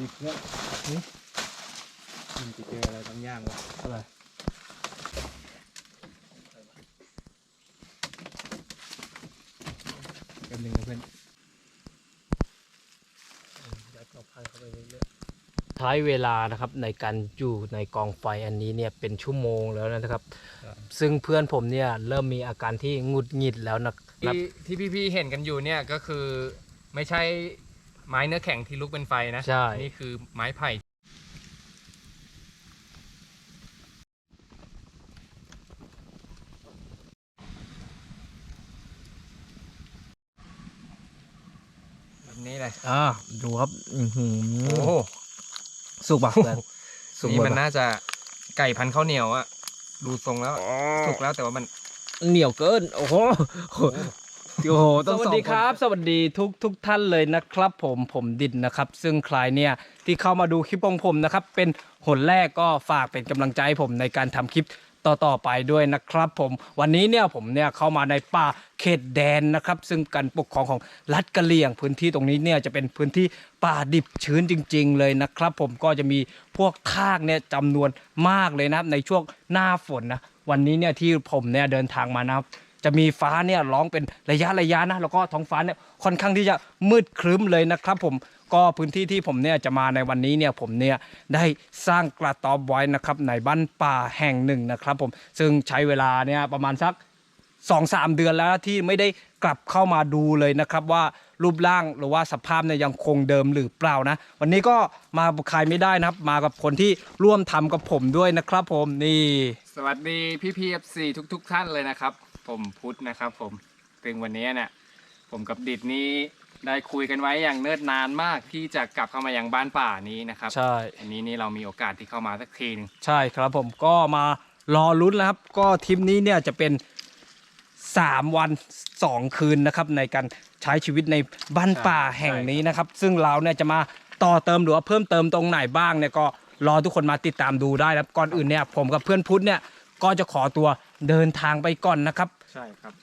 ดิบเพื่อนมันจะเจออะไรบางอย่างวะอะไรแป๊บนึงนะเพื่อนยัดเอาพันเข้าไปเรื่อยๆใช้เวลานะครับในการอยู่ในกองไฟอันนี้เนี่ยเป็นชั่วโมงแล้วนะครับ ซึ่งเพื่อนผมเนี่ยเริ่มมีอาการที่หงุดหงิดแล้วนะครับที่ที่พี่ๆเห็นกันอยู่เนี่ยก็คือไม่ใช่ ไม้เนื้อแข็งที่ลุกเป็นไฟนะใช่ นี่คือไม้ไผ่แบบนี้เลยอ่าดูครับอือหือโอ้โหสุกปะแบบสุกนี่หมดมันปะน่าจะไก่พันข้าวเหนียวอะดูทรงแล้วสุกแล้วแต่ว่ามันเหนียวเกิน โอ้โห โอ้โหต้องสวัสดีครับบสวัสดีทุกทุกท่านเลยนะครับผมผมดินนะครับ ซึ่งใครเนี่ยที่เข้ามาดูคลิปของผมนะครับ เป็นหนแรกก็ฝากเป็นกำลังใจให้ผมในการทำคลิปต่อๆไปด้วยนะครับ ผมวันนี้เนี่ยผมเนี่ยเข้ามาในป่าเขตแดนนะครับ ซึ่งการปกครองของรัฐกะเหรี่ยง พื้นที่ตรงนี้เนี่ยจะเป็นพื้นที่ป่าดิบชื้นจริง ๆ เลยนะครับ ผมก็จะมีพวกทากเนี่ยจำนวนมากเลยนะครับในช่วงหน้าฝนนะวันนี้เนี่ยที่ผมเนี่ยเดินทางมานะครับ จะมีฟ้าเนี่ยร้องเป็นระยะระยะนะแล้วก็ท้องฟ้าเนี่ยค่อนข้างที่จะมืดครึ้มเลยนะครับ ผมก็พื้นที่ที่ผมเนี่ยจะมาในวันนี้เนี่ยผมเนี่ยได้สร้างกระต๊อบไว้นะครับในบ้านป่าแห่งหนึ่งนะครับ ผมซึ่งใช้เวลาเนี่ยประมาณสักสองสามเดือนแล้วที่ไม่ได้กลับเข้ามาดูเลยนะครับว่ารูปร่างหรือว่าสภาพเนี่ยยังคงเดิมหรือเปล่านะ วันนี้ก็มาใครไม่ได้นะครับ มากับคนที่ร่วมทำกับผมด้วยนะครับ ผมนี่ สวัสดีพี่พีเอฟซีทุก ๆ ท่านเลยนะครับ ผมพุทธนะครับผมซึ่งวันนี้เนี่ยผมกับดิดนี้ได้คุยกันไว้อย่างเนิ่นนานมากที่จะกลับเข้ามายังบ้านป่านี้นะครับใช่อันนี้นี่เรามีโอกาสที่เข้ามาสักทีหนึงใช่ครับผมก็มารอลุ้นแล้วครับ ก็ทริปนี้เนี่ยจะเป็น 3 วัน 2 คืนนะครับ ในการใช้ชีวิตในบ้านป่าแห่งนี้นะครับ ซึ่งเราเนี่ยจะมาต่อเติมหรือว่าเพิ่มเติมตรงไหนบ้างเนี่ยก็รอทุกคนมาติดตามดูได้นะครับก่อนอื่นเนี่ยผมกับเพื่อนพุทธเนี่ยก็จะขอตัวเดินทางไปก่อนนะครับ ใช่ครับ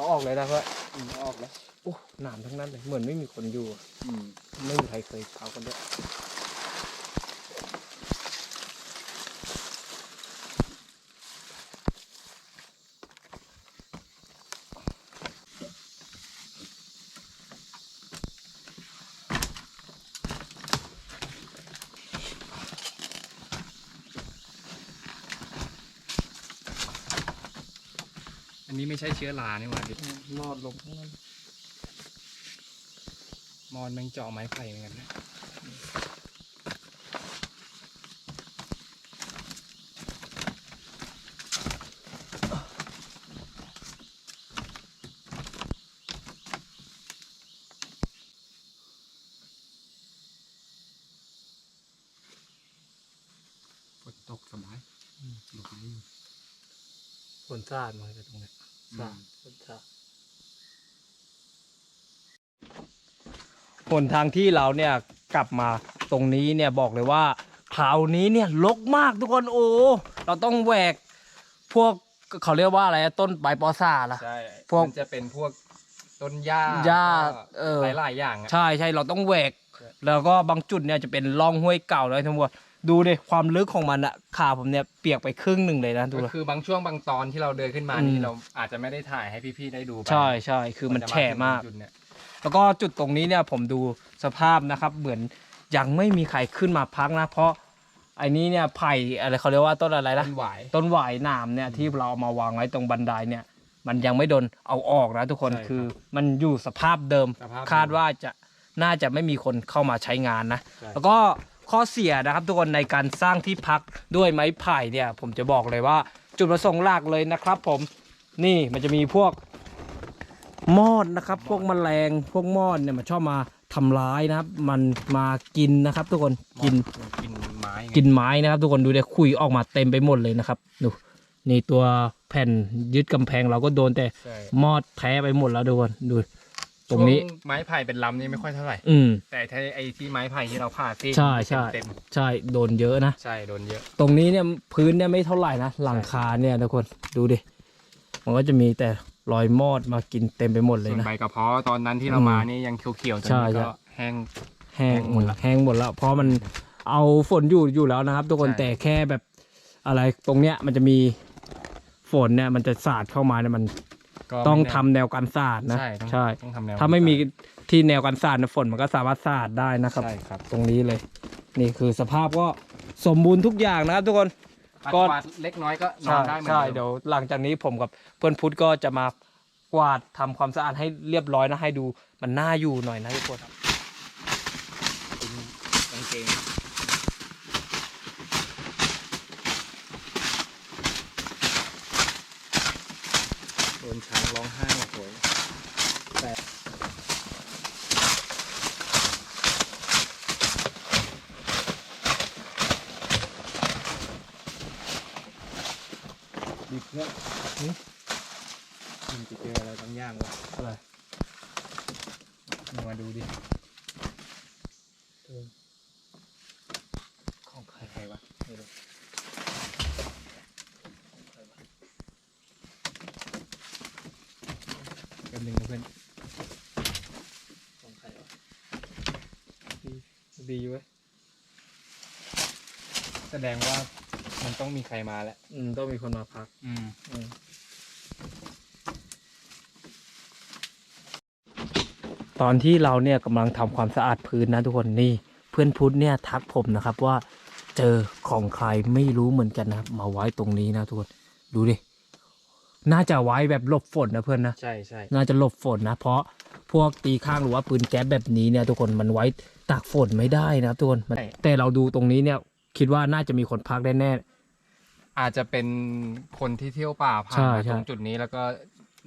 เอาออกเลยนะเพื่อนออกแล้วโอ้หนามทั้งนั้นเลยเหมือนไม่มีคนอยู่อะไม่มีใครเคยเอากันด้วย ไม่ใช่เชื้อรานี่หว่าดินอดลงทั้งนั้นมอนแมงเจาะไม้ไผ่เหมือนกันนะฝนตกสบายหลบนี่คนซาดมาจากตรงเนี้ ยซาดคนซาดหนทางที่เราเนี่ยกลับมาตรงนี้เนี่ยบอกเลยว่าคราวนี้เนี่ยลกมากทุกคนโอ้เราต้องแหวกพวกเขาเรียกว่าอะไรอะต้นใบปอซ่าล่ะ ใช่พวก มันจะเป็นพวกต้นหญ้าหญ้าก็เออหลายๆอย่างอะ ใช่ใช่เราต้องแหวกใช่แล้วก็บางจุดเนี่ยจะเป็นร่องห้วยเก่าเลยทั้งหมด ดูดิความลึกของมันอะขาผมเนี่ยเปียกไปครึ่งหนึ่งเลยนะดูก็เลยคือบางช่วงบางตอนที่เราเดินขึ้นมาอืนี่มเราอาจจะไม่ได้ถ่ายให้พี่ๆได้ดูไปใช่ใช่คือมันจะแฉะมากถึงจุดเนี่ยแล้วก็จุดตรงนี้เนี่ยผมดูสภาพนะครับเหมือนยังไม่มีใครขึ้นมาพักนะ เพราะไอ้นี้เนี่ยไผ่อะไรเขาเรียกว่าต้นอะไรต้นะนหวายต้นหวายหนามเนี่ยที่เราเอามาวางไว้ตรงบันไดเนี่ย มันยังไม่โดนเอาออกนะทุกคนใช่ครับคือมันอยู่สภาพเดิมสภาพเดิมคาดว่าจะน่าจะไม่มีคนเข้ามาใช้งานนะใช่แล้วก็ ข้อเสียนะครับทุกคนในการสร้างที่พักด้วยไม้ไผ่เนี่ย ผมจะบอกเลยว่าจุดประสงค์หลักเลยนะครับ ผมนี่มันจะมีพวกมอดนะครับ พวกแมลงพวกมอดเนี่ยมันชอบมาทำร้ายนะครับ มันมากินนะครับ ทุกคนกินกินไม้ไงกินไม้นะครับ ทุกคนดูเดี๋ยวคุยออกมาเต็มไปหมดเลยนะครับดูนี่ตัวแผ่นยึดกำแพงเราก็โดนแต่ใช่มอดแท้ไปหมดแล้วทุกคนดู ตรงนี้ช่วไม้ไผ่เป็นลำนี่ไม่ค่อยเท่าไหร่ อืม แต่ถ้าไอ้ที่ไม้ไผ่ที่เราผ่าซีกใช่ใช่ เต็มใช่โดนเยอะนะ ๆใช่โดนเยอะตรงนี้เนี่ยพื้นเนี่ยไม่เท่าไหร่นะหลังคาเนี่ยทุกคนดูดิ มันก็จะมีแต่รอยมอดมากินเต็มไปหมดเลยส่วนนะ ใบกระเพาะตอนนั้นที่เราอืมมานี่ยังเขียวๆตอนใช่นี้ใช่ ก็แห้งแห้ง แห้งหมดละแห้งหมดแล้วเพราะมันเอาฝนอยู่อยู่แล้วนะครับ ทุกคนใช่ แต่แค่แบบอะไรตรงเนี้ยมันจะมีฝนเนี่ยมันจะสาดเข้ามาเนี่ยมัน ก็ต้องไม่แน่ ทำแนวกันสาดนะใช่ต้องใช่ต้องทำแนวถ้าไม่มีที่แนวกันสาดเนี่ยฝนมันก็สามารถสาดได้นะครับ ใช่ครับตรงนี้เลย นี่คือสภาพก็สมบูรณ์ทุกอย่างนะครับทุกคน ก็ ปัดๆเล็กน้อยก็นอใช่นได้เหมือนใช่เดิม เดี๋ยวหลังจากนี้ผมกับเพื่อนพุทธก็จะมากวาดทำความสะอาดให้เรียบร้อยนะให้ดูมันน่าอยู่หน่อยนะทุกคน กางเกงโดนช้างร้องไห้โอ้โห ดิบเนี่ยมันจะเจออะไรบางอย่างวะอะไรมาดูดิของใครใครวะไม่รู้แป๊บนึงนะเพื่อนของใครวะดีดีเว้ยแสดงว่า ต้องมีใครมาแล้วอืมต้องมีคนมาพักอืมอืมตอนที่เราเนี่ยกำลังทำความสะอาดพื้นนะทุกคนนี่เพื่อนพุทธเนี่ยทักผมนะครับว่าเจอของใครไม่รู้เหมือนกันนะครับมาไว้ตรงนี้นะทุกคนดูดิน่าจะไว้แบบหลบฝนนะเพื่อนนะใช่ใช่น่าจะหลบฝนนะ เพราะพวกตีข้างหรือว่าปืนแก๊ปแบบนี้เนี่ยทุกคนมันไว้ตากฝนไม่ได้นะครับทุกคนมันแต่เราดูตรงนี้เนี่ยคิดว่าน่าจะมีคนพักได้แน่ อาจจะเป็นคนที่เที่ยวป่าผ่านใช่มาใช่ ตรงจุดนี้แล้วก็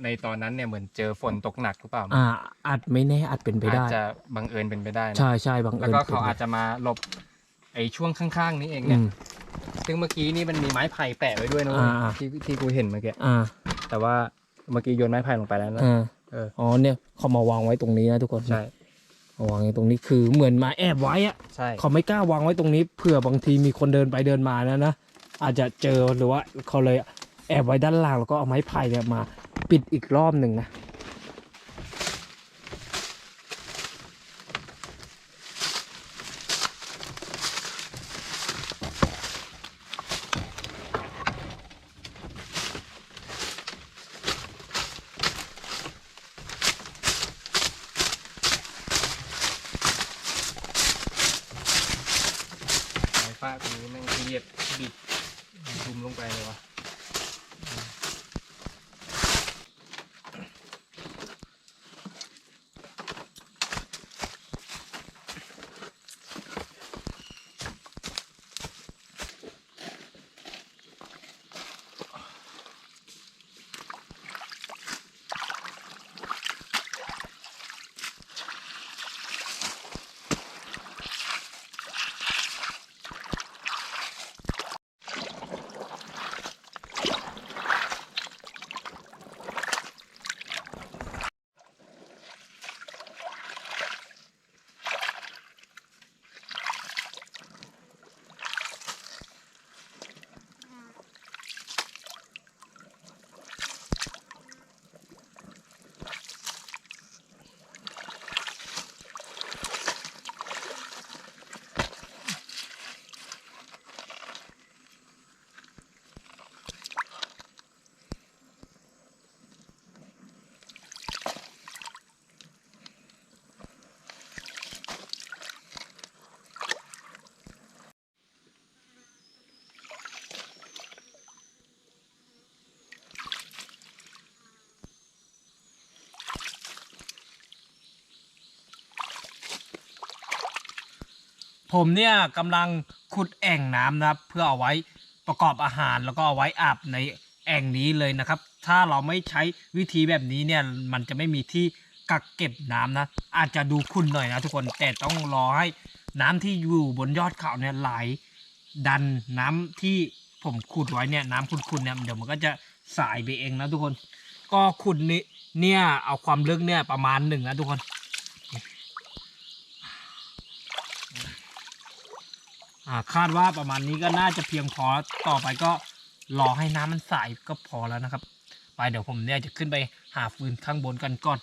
ในตอนนั้นเนี่ยเหมือนเจอฝนตกหนักหรือเปล่าอ่าอาจไม่แน่อาจเป็นไปอาจได้ จะบังเอิญเป็นไปได้นะใช่ใช่บางแล้วเอิญก็ป็นเขาไปอาจจะมาหลบไอ้ช่วงข้างๆ นี้เองอืเนี่ยม ซึ่งเมื่อกี้นี่มันมีไม้ไผ่แปะไว้ด้วยนะเว้ยอ่า ที่ที่กูเห็นเมื่อกี้อ่าแต่ว่าเมื่อกี้โยนไม้ไผ่ลงไปแล้วนะ อ่าเออ อ๋อเนี่ยเขามาวางไว้ตรงนี้นะทุกคนใช่มาวางไว้ตรงนี้คือเหมือนมาแอบไว้อะใช่เขาไม่กล้าวางไว้ตรงนี้เผื่อบางทีมีคนเดินไปเดินมานะนะ อาจจะเจอหรือว่าเขาเลยแอบไว้ด้านล่างแล้วก็เอาไม้ไผ่เนี่ยมา ปิดอีกรอบหนึ่งนะ ผมเนี่ยกำลังขุดแอ่งน้ำนะครับ เพื่อเอาไว้ประกอบอาหารแล้วก็เอาไว้อาบในแอ่งนี้เลยนะครับ ถ้าเราไม่ใช้วิธีแบบนี้เนี่ยมันจะไม่มีที่กักเก็บน้ำนะ อาจจะดูขุ่นหน่อยนะทุกคนแต่ต้องรอให้น้ำที่อยู่บนยอดเขาเนี่ยไหลดันน้ำที่ผมขุดไว้เนี่ยน้ำขุ่นๆเนี่ยเดี๋ยวมันก็จะสายไปเองนะทุกคน ก็ขุดนี่เนี่ยเอาความลึกเนี่ยประมาณหนึ่งนะทุกคน อ่า คาดว่าประมาณนี้ก็น่าจะเพียงพอต่อไปก็รอให้น้ำมันใสก็พอแล้วนะครับ ไปเดี๋ยวผมเนี่ยจะขึ้นไปหาฟืนข้างบนกันก่อน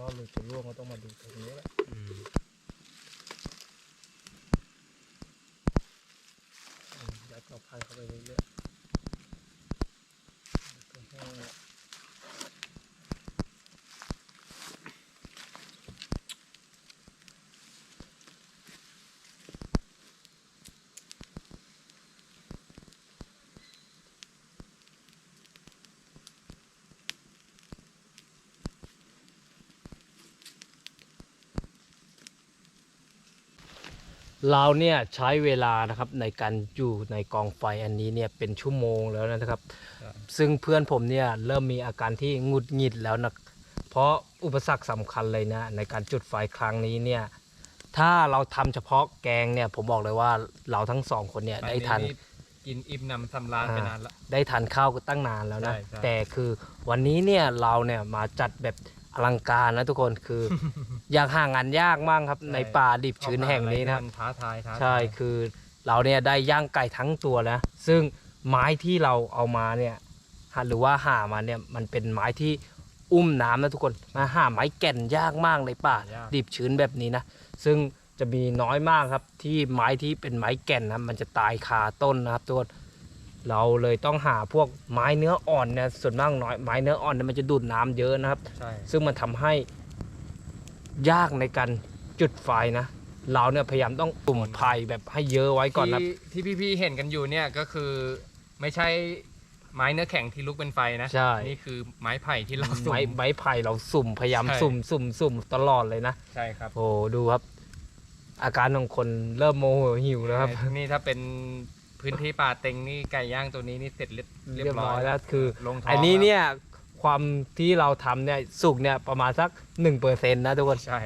รอดหรือจะร่วงก็ต้องมาดูตรงนี้แหละยัดเอาพายเข้าไปเรื่อยๆ เราเนี่ยใช้เวลานะครับในการอยู่ในกองไฟอันนี้เนี่ยเป็นชั่วโมงแล้วนะครับ ซึ่งเพื่อนผมเนี่ยเริ่มมีอาการที่หงุดหงิดแล้วนะเพราะอุปสรรคสำคัญเลยนะในการจุดไฟครั้งนี้เนี่ยถ้าเราทำเฉพาะแกงเนี่ยผมบอกเลยว่าเราทั้งสองคนเนี่ยได้ทันกินอิ่มนำสำราญไปนานละได้ทานข้าวก็ตั้งนานแล้วนะใช่ใช่แต่คือวันนี้เนี่ยเราเนี่ยมาจัดแบบอลังการนะทุกคนคือ อยากห่างงานยากมากครับในป่าดิบชื้นแห่งนี้นะครับมัท้าทายท้าทายใช่คือเราเนี่ยได้ย่างไก่ทั้งตัวแล้วซึ่งไม้ที่เราเอามาเนี่ยหาหรือว่าหามาเนี่ยมันเป็นไม้ที่อุ้มน้ำนะทุกคนมาหาไม้แก่นยากมากในป่ายากดิบชื้นแบบนี้นะซึ่งจะมีน้อยมากครับที่ไม้ที่เป็นไม้แก่นนะมันจะตายคาต้นนะครับทุกคนเราเลยต้องหาพวกไม้เนื้ออ่อนเนี่ยส่วนมากน้อยไม้เนื้ออ่อนเนี่ยมันจะดูดน้ำเยอะนะครับใช่ซึ่งมันทำให้ ยากในการจุดไฟนะ เราเนี่ยพยายามต้องตุ่มไผ่แบบให้เยอะไว้ก่อนนะ ที่ที่พี่ๆเห็นกันอยู่เนี่ยก็คือไม่ใช่ไม้เนื้อแข็งที่ลุกเป็นไฟนะ ใช่ นี่คือไม้ไผ่ที่เราสุ่ม ไม้ไม้ไผ่เราสุ่มพยายามใช่ สุ่มสุ่มสุ่มตลอดเลยนะ ใช่ครับ โอ้ดูครับ อาการของคนเริ่มโมโหหิวแล้วครับ นี่ถ้าเป็นพื้นที่ป่าเต็งนี่ไก่ย่างตัวนี้นี่เสร็จเรียบเรียบร้อยแล้วคือ ลงท้องอันนี้แล้วเนี่ย ความที่เราทำเนี่ยสุกเนี่ยประมาณสัก1%นะทุกคน ใช่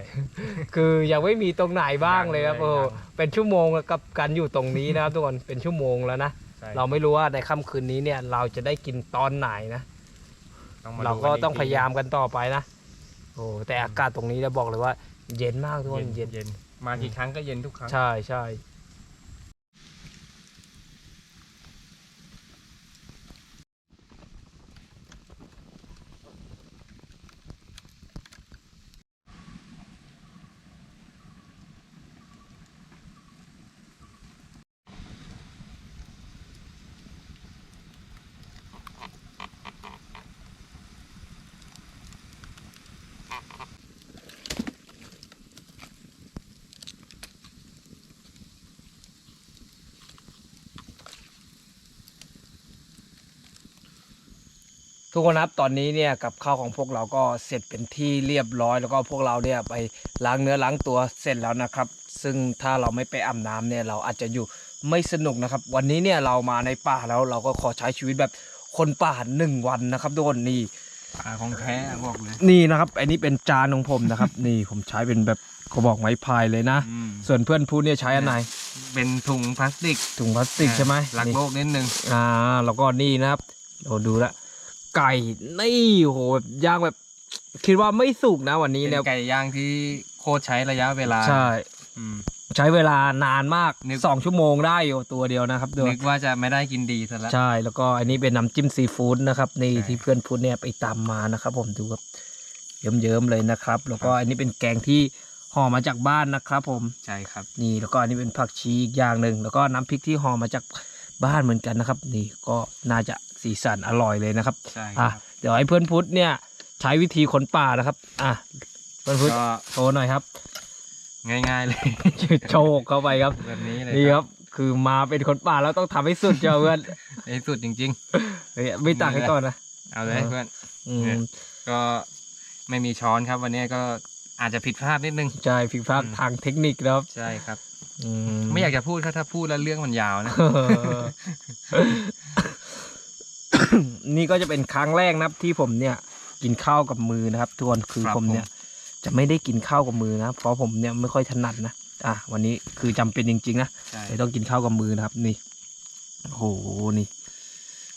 คือยังไม่มีตรงไหนบ้างเลยครับยังโอ้ยังเป็นชั่วโมงกับการอยู่ตรงนี้นะครับทุกคนเป็นชั่วโมงแล้วนะ ใช่ เราไม่รู้ว่าในค่ำคืนนี้เนี่ยเราจะได้กินตอนไหนนะมเราก็ดูนต้องพยายามกันต่อไปนะ โอ้แต่อากาศตรงนี้จะบอกเลยว่า เย็นมากทุกคนเย็เย็นนเย็น มากี่ครั้งก็เย็นทุกครั้ง ใช่ใช่ ทุกคนครับตอนนี้เนี่ยกับข้าวของพวกเราก็เสร็จเป็นที่เรียบร้อย แล้วก็พวกเราเนี่ยไปล้างเนื้อล้างตัวเสร็จแล้วนะครับ ซึ่งถ้าเราไม่ไปอาบน้ำเนี่ยเราอาจจะอยู่ไม่สนุกนะครับ วันนี้เนี่ยเรามาในป่าแล้วเราก็ขอใช้ชีวิตแบบคนป่าหนึ่งวันนะครับทุกคนนี่ป่าของแท้บอกเลยนี่นะครับอันนี้เป็นจานของผมนะครับ นี่ผมใช้เป็นแบบกระบอกไม้พายเลยนะส่วนเพื่อนพูดเนี่ยใช้อันไหนเป็นถุงพลาสติกถุงพลาสติกใช่ไหม รักนี่โลกนิดนึง อ่าแล้วก็นี่นะครับเราดูละ ไก่นี่โอ้โหแบบย่างแบบ คิดว่าไม่สุกนะวันนี้เป็นเนี่ยไก่ย่างที่โคตรใช้ระยะเวลาใช่ อืม ใช้เวลานานมากนึก สองชั่วโมงได้อยู่ตัวเดียวนะครับเดี๋ยวนึกว่าจะไม่ได้กินดีซะแล้ว ใช่แล้วก็อันนี้เป็นน้ำจิ้มซีฟู้ดนะครับนี่ใช่ ที่เพื่อนพูดเนี่ยไปตามมานะครับ ผมดูครับเยิ้มๆเลยนะครับ แล้วก็อันนี้เป็นแกงที่ห่อมาจากบ้านนะครับ ผมใช่ครับ นี่แล้วก็อันนี้เป็นผักชีอีกอย่างหนึ่งแล้วก็น้ำพริกที่ห่อมาจากบ้านเหมือนกันนะครับ นี่ก็น่าจะ สีสันอร่อยเลยนะครับใช่คอะรับเดี๋ยวให้เพื่อนพุทธเนี่ย ใช้วิธีขนป่านะครับ อะเพื่อนพุทธก็โชว์หน่อยครับ ง่ายๆเลย โชว์เข้าไปครับแบบนี้เลยนี่ครับ คือมาเป็นคนป่าแล้วต้องทำให้สุดเจ้าเพื่อนในสุดจริง เฮ้ยไม่ตักให้ก่อนนะๆ เอาเลยเออเพื่อน อืเนี่ยมก็ไม่มีช้อนครับ วันนี้ก็อาจจะผิดพลาดนิดนึง ใช่ผิดพลาดอืมทางเทคนิคนะครับใช่ครับ อืมไม่อยากจะพูดครับถ้าพูดแล้วเรื่องมันยาวนะ นี่ก็จะเป็นครั้งแรกนะครับที่ผมเนี่ยกินข้าวกับมือนะครับทุกคนคือครับผมเนี่ย จะไม่ได้กินข้าวกับมือนะเพราะผมเนี่ยไม่ค่อยถนัดนะอะวันนี้คือจำเป็นจริงๆนะใช่เลยต้องกินข้าวกับมือนะครับ นี่โอ้โหนี่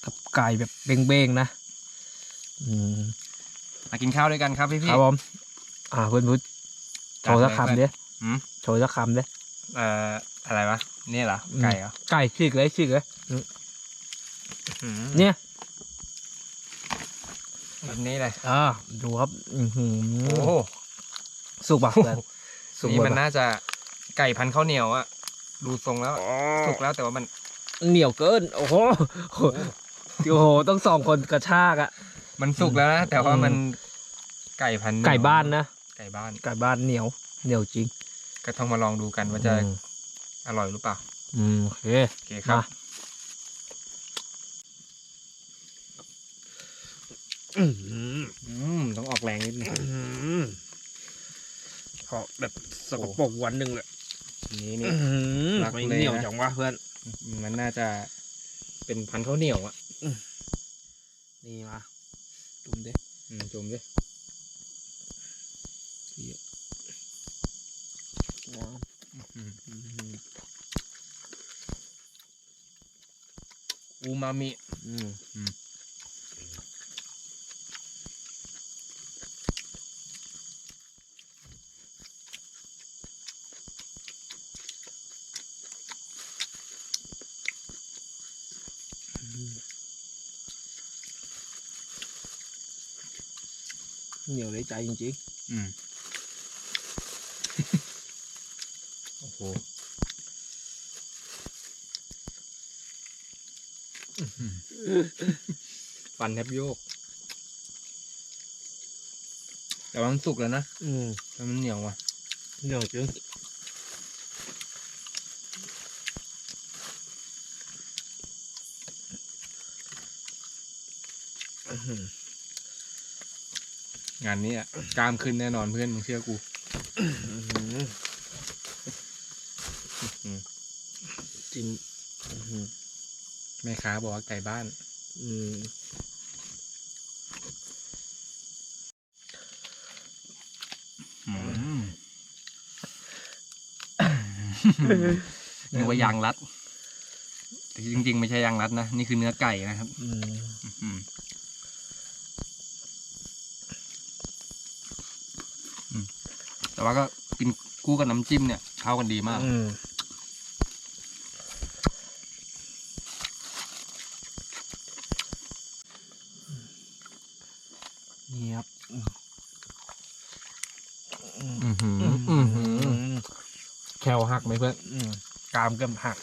กับไก่แบบเบ้งๆนะอืมมากินข้าวด้วยกันครับพี่คพี่รับผมอ่าเพื่อนพุทธโชว์สักคำเดียอืมโชว์สักคำเดียเอ่ออะไรวะนี่เหรออืมไก่เหรอไก่ฉีกเลยฉีกเลยอืมอืมเนี่ย แบบนี้เลยอ่าดูครับอือหือโอ้โหสุกป่ะเพื่อนสุกนี่หมมัดนปะน่าจะไก่พันข้าวเหนียวอะดูทรงแล้วสุกแล้วแต่ว่ามันเหนียวเกิน โอ้โหโอ้โหต้องสองคนกระชากอะมันสุกแล้วนะแต่ว่าอืมมันไก่พันเหยวไก่บ้านนะไก่บ้านไก่บ้านเหนียวเหนียวจริงก็ต้องมาลองดูกันว่าจะอืมอร่อยหรือเปล่าอืมโอเคโอเคครับมาอื้อหือ อืม ต้องออกแรงนิดนึงอื้อหือขอแบบสกปรกวันหนึ่งเลยนี้นี่รักไม่เลยเหนียวจังวะเพื่อน มันน่าจะเป็นพันข้าวเหนียวอะนี่มาจุ่มดิจุ่มดิว้อูมามิอืม เหนียวในใจจริงอืม โอ้โหๆฟันแทบโยก แต่ว่ามันสุกแล้วนะอืมแต่มันเหนียวว่ะ เหนียวจริง งานนี้อะกล้ามขึ้นแน่นอนเพื่อนมึงเชื่อกูจริงแม่ค้าบอกว่าไก่บ้าน อืมนึกว่ายางรัดแต่จริง ๆ ไม่ใช่ยางรัดนะ นี่คือเนื้อไก่นะครับ อืม อืมอืม แต่ว่าก็กินคู่กับน้ำจิ้มเนี่ยเข้ากันดีมาก อืมนี่ครับอือหืออือหือแควหักไหมเพื่อนอืมกรามเกือบหัก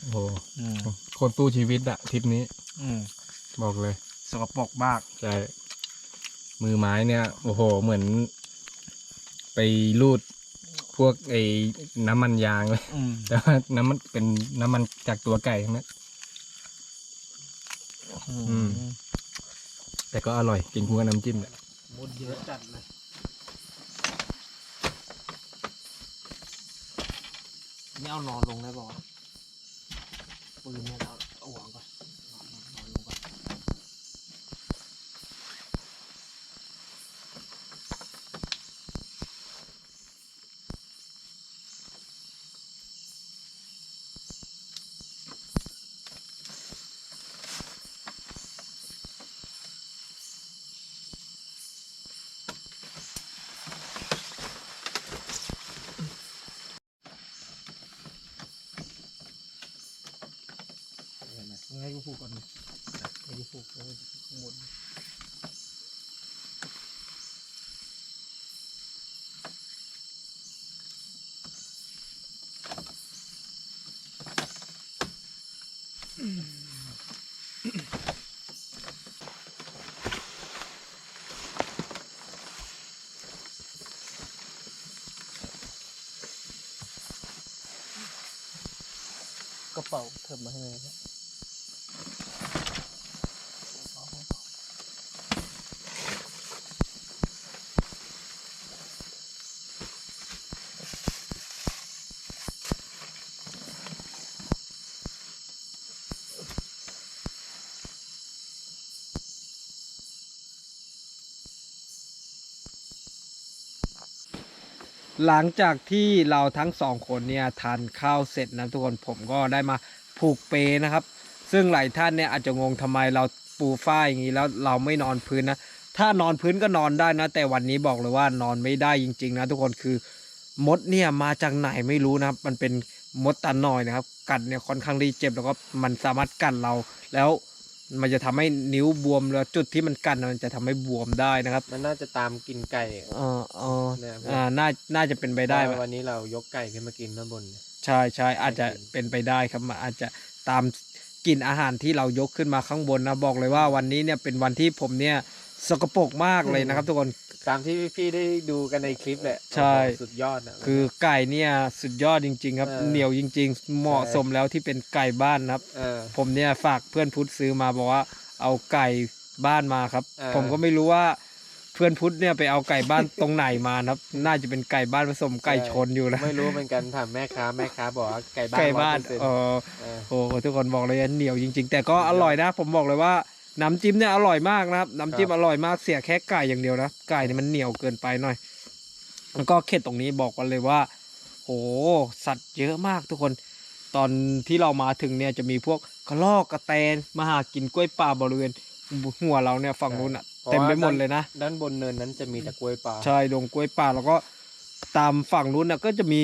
โอ้โหอืมคนตู้ชีวิตอะทริปนี้อืมบอกเลย สกปรกมาก ใช่ มือไม้เนี่ยโอ้โหเหมือน ไปรูดพวกไอ้น้ำมันยางเลยอืมแต่ว่าน้ำมันเป็นน้ำมันจากตัวไก่ทั้งนั้นอืม แต่ก็อร่อยกินคู่กับน้ำจิ้มแหละมดเยอะจัดเลยนี่เอานอนลงได้ป่าวะปืนเนี่ยเราเอาวางก่อนนอนนอนนอนลงก่อน ให้กูผูกก่อนให้กูผูกแล้วหมด กระ เป่าเถิบมาให้เลยครับ หลังจากที่เราทั้งสองคนเนี่ยทานข้าวเสร็จนะทุกคนผมก็ได้มาผูกเปนะครับ ซึ่งหลายท่านเนี่ยอาจจะงงทำไมเราปูฝ้ายอย่างนี้แล้วเราไม่นอนพื้นนะ ถ้านอนพื้นก็นอนได้นะ แต่วันนี้บอกเลยว่านอนไม่ได้จริง ๆ นะ ทุกคนคือมดเนี่ยมาจากไหนไม่รู้นะครับ มันเป็นมดตาหน่อยนะครับ กัดเนี่ยค่อนข้างที่เจ็บแล้วก็มันสามารถกัดเราแล้ว มันจะทำให้นิ้วบวมแล้วจุดที่มันกัดมันจะทำให้บวมได้นะครับมันน่าจะตามกินไก่เออเออเนี่ยอ่าน่าน่าจะเป็นไปได้เพไหมราะวันนี้เรายกไก่ขึ้นมากินด้านบนเนี่ย ใช่ใช่อาจจะไม่กินเป็นไปได้ครับมันอาจจะตามกลิ่นอาหารที่เรายกขึ้นมาข้างบนนะบอกเลยว่าวันนี้เนี่ยเป็นวันที่ผมเนี่ยสกปรกมากเลยนะครับ ทุกคน ตามที่พี่ๆได้ดูกันในคลิปแหละใช่ โอ้โหสุดยอดนะ คือไก่เนี่ยสุดยอดจริง ๆ ครับ เออเหนียวจริง ๆ เหมาะใช่ สมแล้วที่เป็นไก่บ้านนะครับ เออ ผมเนี่ยฝากเพื่อนพุทธซื้อมาบอกว่าเอาไก่บ้านมาครับ เออ ผมก็ไม่รู้ว่าเพื่อนพุทธเนี่ยไปเอาไก่บ้าน ตรงไหนมานะครับ น่าจะเป็นไก่บ้านผสมไก่ชนอยู่นะไม่รู้เหมือนกันถามแม่ค้าแม่ค้าบอกว่าไก่บ้านไก่บ้าน100%เออเออ โอ้โหทุกคนบอกเลยว่าเหนียวจริง ๆ แต่ก็อร่อยนะ ผมบอกเลยว่า น้ำจิ้มเนี่ยอร่อยมากนะครับน้ำจิ้มครับอร่อยมากเสียแค่ไก่อย่างเดียวนะไก่เนี่ยมันเหนียวเกินไปหน่อย แล้วก็เข็ดตรงนี้บอกกันเลยว่าโหสัตว์เยอะมากทุกคน ตอนที่เรามาถึงเนี่ยจะมีพวกกระรอกกระแตนมาหากินกล้วยป่าบริเวณหัวเราเนี่ยฝั่งนู้นอะเพราะเต็มไปว่าหมดเลยนะด้านบนเนินนั้นจะมีแต่กล้วยป่าใช่ดงกล้วยป่าแล้วก็ตามฝั่งนู้นน่ะก็จะมี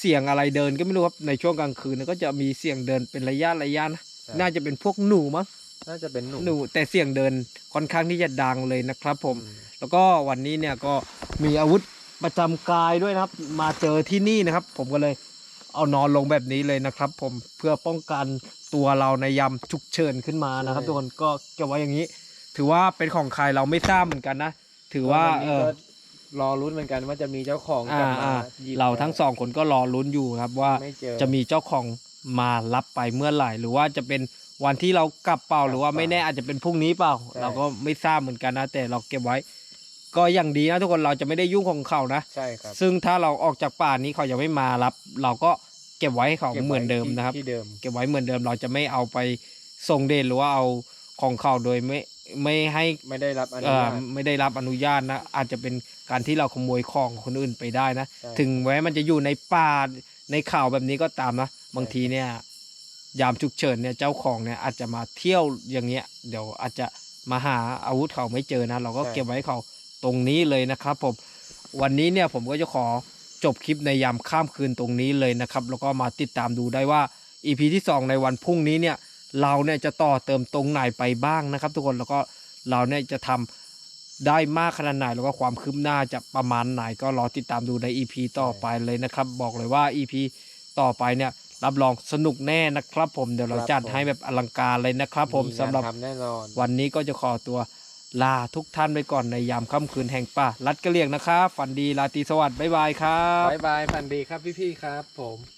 เสียงอะไรเดินก็ไม่รู้ครับในช่วงกลางคืนน่ะก็จะมีเสียงเดินเป็นระยะระยะนะใช่น่าจะเป็นพวกหนูมั้ง น่าจะเป็นหนูหนูแต่เสียงเดินค่อนข้างที่จะดังเลยนะครับ ผมอืมแล้วก็วันนี้เนี่ยก็มีอาวุธประจำกายด้วยนะครับ มาเจอที่นี่นะครับ ผมก็เลยเอานอนลงแบบนี้เลยนะครับ ผมเพื่อป้องกันตัวเราในยามฉุกเฉินขึ้นมานะครับทุกคนก็เก็บไว้อย่างนี้ ถือว่าเป็นของใครเราไม่ทราบเหมือนกันนะถือว่าวันเอนี้อก็รอรุ้นเหมือนกันว่าจะมีเจ้าของกลัอ่าบมาอ่าหยิบเราทั้งสองคนก็รอลุ้นอยู่ครับว่าไม่เจอจะมีเจ้าของมารับไปเมื่อไหร่หรือว่าจะเป็น วันที่เรากลับเปล่าหรือว่าไม่แน่อาจจะเป็นพรุ่งนี้เปล่า เราก็ไม่ทราบเหมือนกันนะ แต่เราเก็บไว้ ก็อย่างดีนะทุกคนเราจะไม่ได้ยุ่งของเขานะใช่ครับซึ่งถ้าเราออกจากป่านี้เขายังไม่มารับ เราก็เก็บไว้ให้เขาก็บไว้เหมือนเดิมนะครับที่ที่เดิมเก็บไว้เหมือนเดิมเราจะไม่เอาไปส่งเดชหรือว่าเอาของเขาโดยไม่ไม่ให้ไม่ได้รับอนุเอ่อญาตไม่ได้รับอนุญาตนะ อาจจะเป็นการที่เราขโมยของคนอื่นไปได้นะใช่ถึงแม้มันจะอยู่ในป่าในข่าวแบบนี้ก็ตามนะ บางทีเนี่ย ยามฉุกเฉินเนี่ยเจ้าของเนี่ยอาจจะมาเที่ยวอย่างเงี้ย เดี๋ยวอาจจะมาหาอาวุธเขาไม่เจอนะ เราก็เก็บไว้เขาตรงนี้เลยนะครับผมวันนี้เนี่ยผมก็จะขอจบคลิปในยามข้ามคืนตรงนี้เลยนะครับ แล้วก็มาติดตามดูได้ว่า EP ที่ 2 ในวันพรุ่งนี้เนี่ยเราเนี่ยจะต่อเติมตรงไหนไปบ้างนะครับ ทุกคนแล้วก็เราเนี่ยจะทำได้มากขนาดไหนแล้วก็ความคืบหน้าจะประมาณไหนก็รอติดตามดูใน EP ต่อไปเลยนะครับ บอกเลยว่า EP ต่อไปเนี่ย รับรองสนุกแน่นะครับผมเดี๋ยวเราครับจัดผมให้แบบอลังการเลยนะครับ ผมงานสำหรับทำแน่นอนวันนี้ก็จะขอตัวลาทุกท่านไปก่อนในยามค่ำคืนแห่งป่ารัดกระเลียงนะครับฝันดีราตรีสวัสดิ์บ๊ายบายครับบายบายฝันดีครับพี่ๆครับ ผม